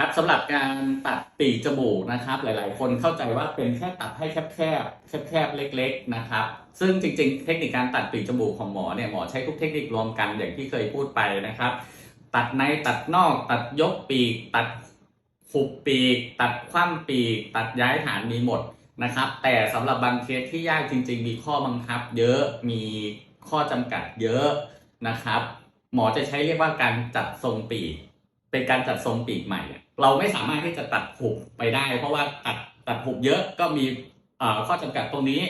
ครับสำหรับการตัดปีกจมูกนะครับ หลายๆ คนเข้าใจว่าเป็นแค่ตัดให้แคบๆแคบๆเล็ก ๆ นะครับ ซึ่งจริง ๆ เทคนิคการตัดปีกจมูกของหมอเนี่ยหมอใช้ทุกเทคนิครวมกันอย่างที่เคยพูดไปนะครับ ตัดในตัดนอก ตัดยกปีก ตัดหุบปีก ตัดคว่ำปีก ตัดย้ายฐานมีหมดนะครับ แต่สำหรับบางเคสที่ยากจริง ๆ มีข้อบังคับ เยอะมีข้อจำกัดเยอะนะครับ หมอจะใช้เรียกว่าการจัดทรงปีก เป็นการจัดทรงปีกใหม่ เราไม่สามารถที่จะตัดหุบไปได้ เพราะว่าตัดตัดหุบเยอะก็มีข้อจำกัดตรงนี้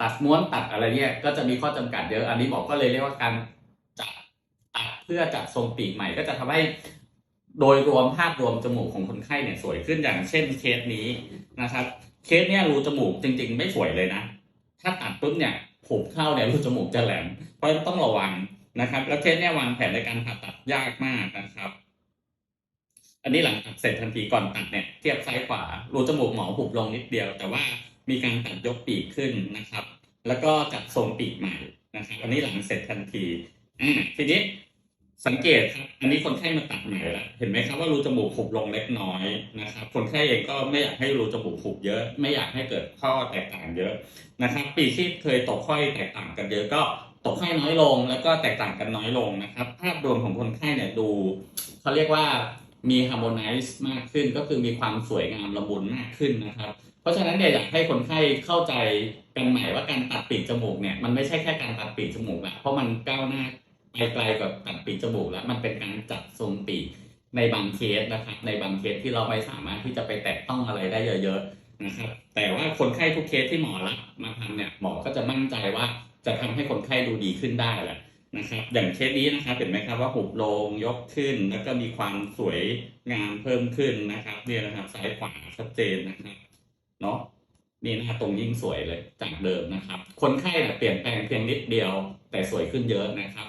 ตัดม้วนตัดอะไรเนี่ยก็จะมีข้อจำกัดเยอะ อันนี้หมอก็เลยเรียกว่าการจัดตัดเพื่อจัดทรงปีกใหม่ ก็จะทำให้โดยรวมภาพรวมจมูกของคนไข้เนี่ยสวยขึ้นอย่างเช่นเคสนี้นะครับ เคสเนี่ยรูจมูกจริง ๆ ไม่สวยเลยนะ ถ้าตัดปุ๊บเนี่ยผูกเข้าเนี่ยรูจมูกจะแหลมเพราะต้องระวังนะครับ แล้วเคสเนี่ยวางแผนในการผ่าตัดยากมากนะครับ อันนี้หลังตัดเสร็จทันทีก่อนตัดเนี่ยเทียบซ้ายขวารูจมูกหมอหุบลงนิดเดียว แต่ว่ามีการตัดยกปีกขึ้นนะครับ แล้วก็จัดทรงปีกใหม่นะครับ อันนี้หลังเสร็จทันทีอ่าทีนี้สังเกตครับ อันนี้คนไข้มาตัดใหม่แล้วเห็นไหมครับว่ารูจมูกหุบลงเล็กน้อยนะครับ คนไข้เองก็ไม่อยากให้รูจมูกหุบเยอะ ไม่อยากให้เกิดข้อแตกต่างเยอะนะครับ ปีกที่เคยตกค่อยแตกต่างกันเยอะก็ตกค่อยน้อยลง แล้วก็แตกต่างกันน้อยลงนะครับ ภาพรวมของคนไข้เนี่ยดูเขาเรียกว่า มีฮาร์โมไนซ์มากขึ้น ก็คือมีความสวยงามละมุนมากขึ้นนะครับ เพราะฉะนั้นเนี่ยอยากให้คนไข้เข้าใจกันใหม่ว่าการตัดปีกจมูกเนี่ยมันไม่ใช่แค่การตัดปีกจมูกละเพราะมันก้าวหน้าไปไกลกว่าตัดปีกจมูกแล้ว มันเป็นการจัดทรงปีกในบางเคสนะครับ ในบางเคสที่เราไม่สามารถที่จะไปแตะต้องอะไรได้เยอะๆนะครับ แต่ว่าคนไข้ทุกเคสที่หมอรับมาทำเนี่ยหมอก็จะมั่นใจว่าจะทำให้คนไข้ดูดีขึ้นได้แหละ นะครับอย่างเคสนี้นะครับเห็นไหมครับว่าหุบลงยกขึ้น แล้วก็มีความสวยงามเพิ่มขึ้นนะครับเนี่ยนะครับซ้ายขวาชัดเจนนะครับเนาะนี่นะครับตรงยิ่งสวยเลยจากเดิมนะครับ คนไข้เนี่ยเปลี่ยนแปลงเพียงนิดเดียว แต่สวยขึ้นเยอะนะครับ